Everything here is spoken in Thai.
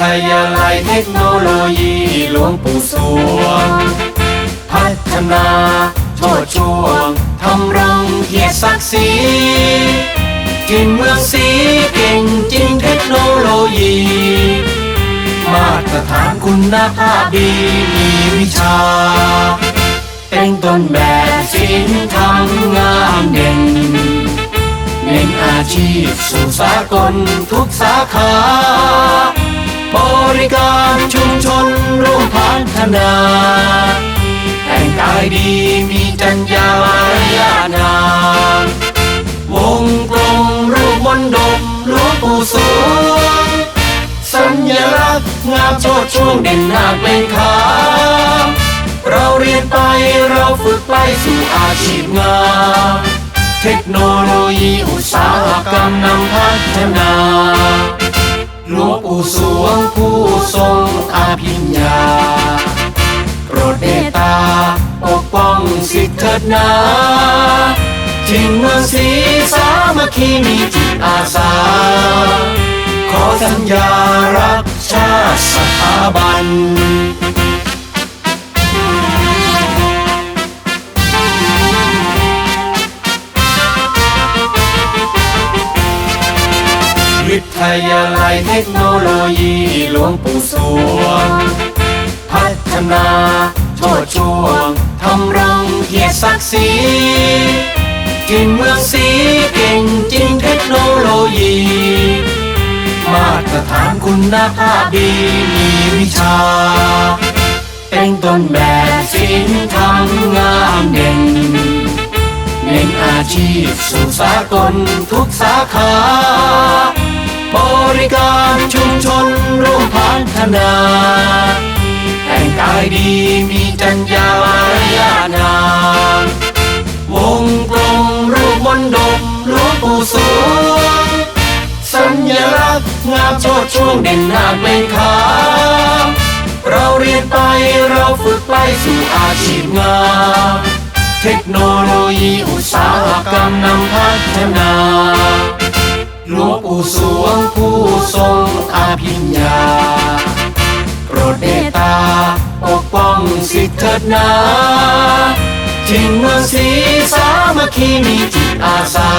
ทยาลัยเทคโนโลยีหลวงปู่สวง พัฒนาโชดช่วงทำรงเกียรติศักดิ์ศรีกินเมืองสีเก่งจริงเทคโนโลยี มาตรฐานคุณภาพดีมีวิชา เป็นต้นแบบศิลป์ทำงานเด่นเน้นอาชีพสู่สากลทุกสาขา บริการชุมชนร่วมพัฒนาแต่งกายดีมีจัญญามารยาทงาวงกลมรูปมนดบหลวงปู่สวงสัญลักษณ์งามโชดช่วงเด่นหน้าเป็นขาเราเรียนไปเราฝึกไปสู่อาชีพงามเทคโนโลยีอุตสาหกรรมนำพัฒนาหลวงปู่ส ดนาทิ้งเมืองศรีสามัคคีมีจิตอาสา ขอสัญญารักชาติสถาบันวิทยาลัยเทคโนโลยีหลวงปู่สวง พัฒนาโชดช ศักดิ์ศรีกินเมืองสีเก่งจริงเทคโนโลยี มาตรฐานคุณภาพดีมีวิชา เป็นต้นแบบศิลป์ทำงานเด่น เน้นอาชีพสู่สากลทุกสาขา บริการชุมชนร่วมพัฒนาแต่งกายดีมีจัญญา งามโชดช่วงเด่นหน้าเป็นขาเราเรียนไปเราฝึกไปสู่อาชีพงาม เทคโนโลยีอุตสาหกรรมนำพัฒนาหลวงปู่สวงผู้ทรงอาภิญญา โปรดเมตตาปกป้องสิทธิเถิดนาทิ้งเมืองศรีสามัคคีมีจิตอาสา